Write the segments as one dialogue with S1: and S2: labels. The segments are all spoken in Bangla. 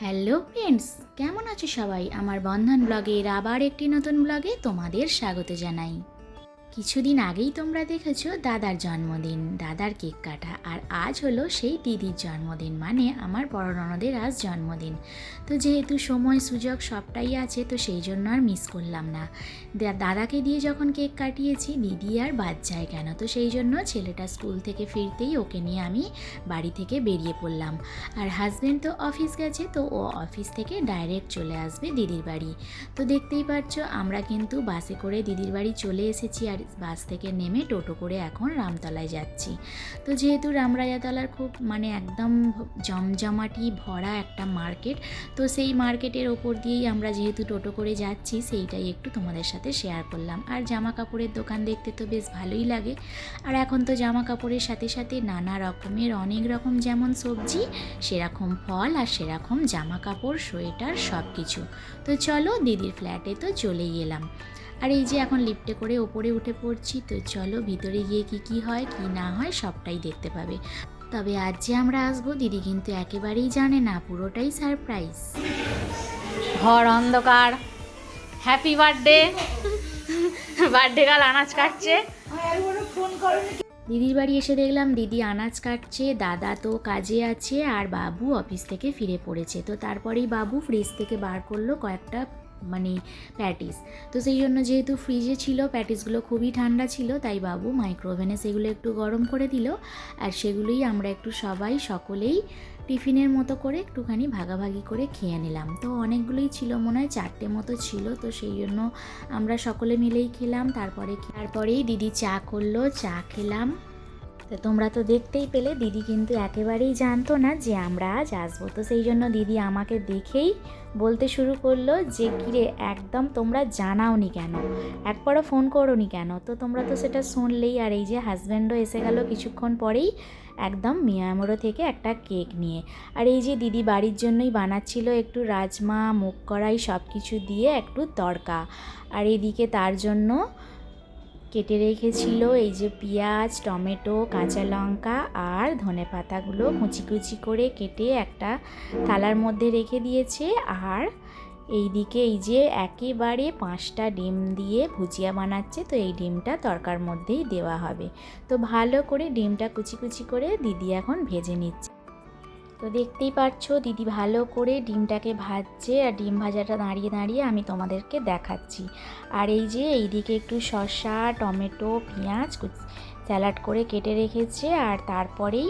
S1: হ্যালো ফ্রেন্ডস কেমন আছো সবাই? আমার বন্ধন ব্লগের আবার একটি নতুন ব্লগে তোমাদের স্বাগত জানাই। কিছুদিন আগেই তোমরা দেখেছ দাদার জন্মদিন, দাদার কেক কাটা। আর আজ হলো সেই দিদির জন্মদিন মানে আমার বড় ননদের আজ জন্মদিন। তো যেহেতু সময়, সুযোগ সবটাই আছে, তো সেই জন্য আর মিস করলাম না। দাদাকে দিয়ে যখন কেক কাটিয়েছি, দিদি আর বাদ যায় কেন? তো সেই জন্য ছেলেটা স্কুল থেকে ফিরতেই ওকে নিয়ে আমি বাড়ি থেকে বেরিয়ে পড়লাম। আর হাজব্যান্ড তো অফিস গেছে, তো ও অফিস থেকে ডাইরেক্ট চলে আসবে দিদির বাড়ি। তো দেখতেই পাচ্ছ আমরা কিন্তু বাসে করে দিদির বাড়ি চলে এসেছি। আর বাস থেকে নেমে টোটো করে এখন রামতলায় যাচ্ছি। তো যেহেতু রামরাজাতলার খুব মানে একদম জমজমাটি ভরা একটা মার্কেট, তো সেই মার্কেটের ওপর দিয়েই আমরা যেহেতু টোটো করে যাচ্ছি, সেইটাই একটু তোমাদের সাথে শেয়ার করলাম। আর জামা কাপড়ের দোকান দেখতে তো বেশ ভালোই লাগে। আর এখন তো জামা কাপড়ের সাথে সাথে নানা রকমের অনেক রকম যেমন সবজি, সেরকম ফল আর সেরকম জামা কাপড় সোয়েটার সব কিছু তো চলো দিদির ফ্ল্যাটে তো চলেই এলাম। আর এই যে এখন লিফটে করে ওপরে উঠে পড়ছি তো চলো ভিতরে গিয়ে কি কি হয় কি না হয় সবটাই দেখতে পাবে। তবে আজ যে আমরা আসব দিদি কিন্তু একেবারেই জানে না পুরোটাই সারপ্রাইজ
S2: ঘর অন্ধকার। হ্যাপি বার্থডে বার্থডে গাল আনাজ কাটছে।
S1: দিদির বাড়ি এসে দেখলাম দিদি আনাজ কাটছে দাদা তো কাজে আছে আর বাবু অফিস থেকে ফিরে পড়েছে। তো তারপরেই বাবু ফ্রিজ থেকে বার করল কয়েকটা মানে প্যাটিস। তো সেই জন্য যেহেতু ফ্রিজে ছিল, প্যাটিসগুলো খুবই ঠান্ডা ছিল, তাই বাবু মাইক্রোওভেনে সেগুলো একটু গরম করে দিল। আর সেগুলোই আমরা একটু সবাই সকলেই টিফিনের মতো করে একটুখানি ভাগাভাগি করে খেয়ে নিলাম। তো অনেকগুলোই ছিল মনে হয়, চারটে মতো ছিল। তো সেই জন্য আমরা সকলে মিলেই খেলাম। তারপরে তারপরেই দিদি চা করল, চা খেলাম। তো তোমরা তো দেখতেই পেলে, দিদি কিন্তু একেবারেই জানতো না যে আমরা আজ আসব। তো সেই জন্য দিদি আমাকে দেখেই বলতে শুরু করল যে, কিরে, একদম তোমরা জানাওনি কেন? একবারও ফোন করোনি কেন? তো তোমরা তো সেটা শুনলেই, আর এই যে হাজব্যান্ডও এসে গেল কিছুক্ষণ পরেই, একদম মিয়ামোড়ো থেকে একটা কেক নিয়ে। আর এই যে দিদি বাড়ির জন্যই বানাচ্ছিল একটু রাজমা, মুগ কড়াই সব কিছু দিয়ে একটু তড়কা। আর এদিকে তার জন্য কেটে রেখেছিল এই যে পেঁয়াজ, টমেটো, কাঁচা লঙ্কা আর ধনে পাতাগুলো কুচি কুচি করে কেটে একটা থালার মধ্যে রেখে দিয়েছে। আর এইদিকে এই যে একেবারে পাঁচটা ডিম দিয়ে ভুজিয়া বানাচ্ছে, তো এই ডিমটা তরকার মধ্যেই দেওয়া হবে। তো ভালো করে ডিমটা কুচি কুচি করে দিদি এখন ভেজে নিচ্ছে। তো দেখতেই পাচ্ছ দিদি ভালো করে ডিমটাকে ভাজছে আর ডিম ভাজাটা দাঁড়িয়ে দাঁড়িয়ে আমি তোমাদেরকে দেখাচ্ছি। আর এই যে এইদিকে একটু শসা, টমেটো, পেঁয়াজ স্যালাড করে কেটে রেখেছে আর তারপরেই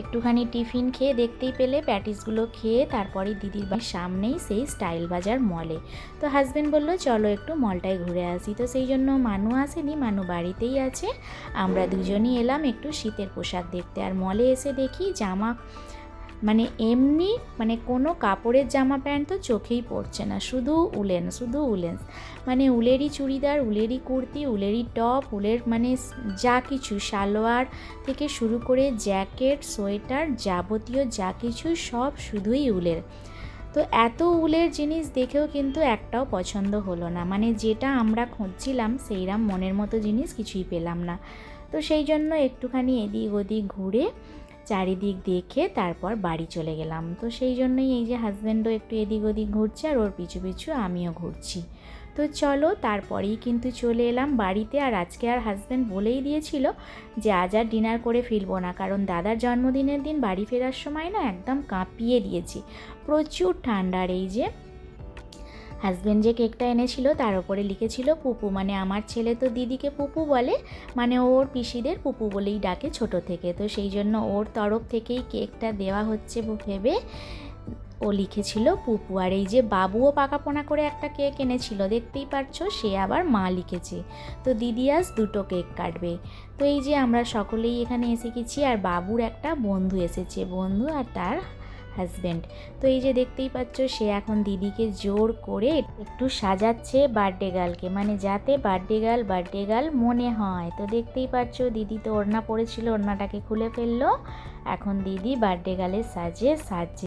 S1: একটুখানি টিফিন খেয়ে দেখতেই পেলে, প্যাটিসগুলো খেয়ে তারপরে দিদির বাড়ির সামনেই সেই স্টাইল বাজার মলে। তো হাজব্যান্ড বলল, চলো একটু মলটায় ঘুরে আসি। তো সেই জন্য মানু আসেনি, মানু বাড়িতেই আছে। আমরা দুজনই এলাম একটু শীতের পোশাক দেখতে। আর মলে এসে দেখি জামা মানে এমনি মানে কোনো কাপড়ের জামা প্যান্ট তো চোখেই পড়ছে না, শুধু উলেন শুধু উলেন। মানে উলেরই চুড়িদার, উলেরই কুর্তি, উলেরই টপ, উলের মানে যা কিছু, সালোয়ার থেকে শুরু করে জ্যাকেট, সোয়েটার যাবতীয় যা কিছু সব শুধুই উলের। তো এত উলের জিনিস দেখেও কিন্তু একটাও পছন্দ হলো না। মানে যেটা আমরা খুঁজছিলাম সেইরাম মনের মতো জিনিস কিছুই পেলাম না। তো সেই জন্য একটুখানি এদিক ওদিক ঘুরে চারিদিক দেখে তারপর বাড়ি চলে গেলাম। তো সেই জন্যই এই যে হাজব্যান্ডও একটু এদিক ওদিক ঘুরছে আর ওর পিছু পিছু আমিও ঘুরছি। তো চলো তারপরেই কিন্তু চলে এলাম বাড়িতে আর আজকে আর হাজব্যান্ড বলেই দিয়েছিল যে আজ আর ডিনার করে ফিরবো না। কারণ দাদার জন্মদিনের দিন বাড়ি ফেরার সময় না একদম কাঁপিয়ে দিয়েছি। প্রচুর ঠান্ডার এই যে হাজব্যান্ড যে কেকটা এনেছিল, তার উপরে লিখেছিল, পুপু মানে আমার ছেলে তো দিদিকে পুপু বলে মানে ওর পিসিদের পুপু বলেই ডাকে ছোট থেকে। তো সেই জন্য ওর তরফ থেকেই কেকটা দেওয়া হচ্ছে ভেবে ও লিখেছিল, পুপু, আর এই যে বাবুও পাকাপোনা করে একটা কেক এনেছিল, দেখতেই পাচ্ছ সে আবার মা লিখেছে। তো দিদি আজ দুটো কেক কাটবে। তো এই যে আমরা সকলেই এখানে এসে গেছি, আর বাবুর একটা বন্ধু এসেছে। বন্ধু আর তার হাজব্যান্ড তো এই যে দেখতেই পাচ্ছ, সে এখন দিদিকে জোর করে একটু সাজাচ্ছে বার্থডে গার্লকে মানে যাতে বার্থডে গার্ল বার্থডে গার্ল মনে হয়। তো দেখতেই পাচ্ছ, দিদি তো ওড়না পড়েছিল ওড়নাটাকে খুলে ফেলল। এখন দিদি বার্থডে গার্লের সাজে সাজছে।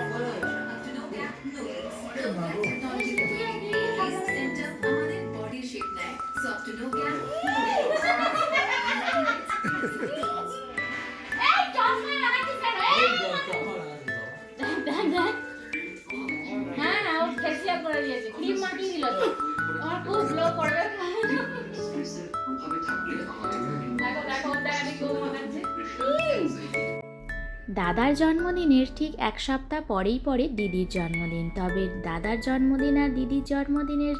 S1: দাদার জন্মদিনের ঠিক এক সপ্তাহ পরেই পরে দিদির জন্মদিন। তবে দাদার জন্মদিন আর দিদির জন্মদিনের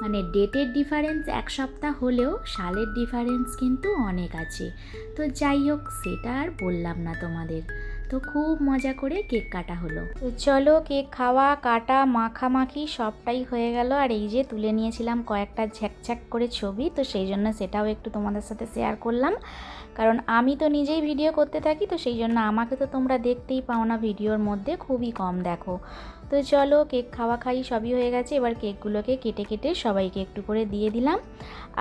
S1: মানে ডেটের ডিফারেন্স এক সপ্তাহ হলেও সালের ডিফারেন্স কিন্তু অনেক আছে। তো যাই হোক, সেটা আর বললাম না তোমাদের। তো খুব মজা করে কেক কাটা হলো। তো চলো কেক খাওয়া, কাটা, মাখামাখি সবটাই হয়ে গেল। আর এই যে তুলে নিয়েছিলাম কয়েকটা ঝ্যাকঝ্যাক করে ছবি, তো সেই জন্য সেটাও একটু তোমাদের সাথে শেয়ার করলাম। কারণ আমি তো নিজেই ভিডিও করতে থাকি, তো সেই জন্য আমাকে তো তোমরা দেখতেই পাও না ভিডিওর মধ্যে, খুবই কম দেখো। তো চলো কেক খাওয়া খাই সবই হয়ে গেছে, এবার কেকগুলোকে কেটে কেটে সবাইকে একটু করে দিয়ে দিলাম।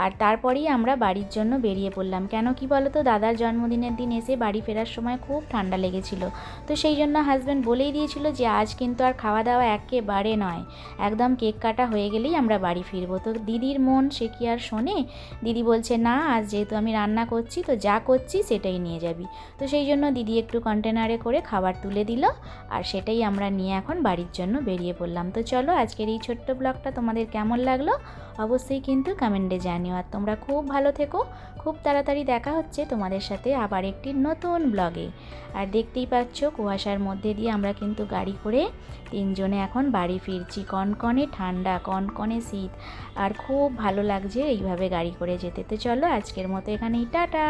S1: আর তারপরেই আমরা বাড়ির জন্য বেরিয়ে পড়লাম। কেন কি বলো তো দাদার জন্মদিনের দিন এসে বাড়ি ফেরার সময় খুব ঠান্ডা লেগেছিল। তো সেই জন্য হাজব্যান্ড বলেই দিয়েছিল যে, আজ কিন্তু আর খাওয়া দাওয়া একেবারে নয়। একদম কেক কাটা হয়ে গেলেই আমরা বাড়ি ফিরবো। তো দিদির মন সে কি আর শোনে? দিদি বলছে, না, আজ যেহেতু আমি রান্না করছি, তো যা করছি সেটাই নিয়ে যাবি। তো সেই জন্য দিদি একটু কন্টেনারে করে খাবার তুলে দিল আর সেটাই আমরা নিয়ে এখন বাড়ির জন্য বেরিয়ে পড়লাম। তো চলো আজকের এই ছোট্ট ব্লগটা তোমাদের কেমন লাগল? অবশ্যই কিন্তু কমেন্টে জানিও। আর তোমরা খুব ভালো থেকো। খুব তাড়াতাড়ি দেখা হচ্ছে তোমাদের সাথে আবার একটি নতুন ব্লগে আর দেখতেই পাচ্ছ, কুয়াশার মধ্যে দিয়ে আমরা কিন্তু গাড়ি করে তিনজনে এখন বাড়ি ফিরছি। কনকনে ঠান্ডা, কনকনে শীত। আর খুব ভালো লাগছে এইভাবে গাড়ি করে যেতে। তো চলো আজকের মতো এখানেই, টাটা!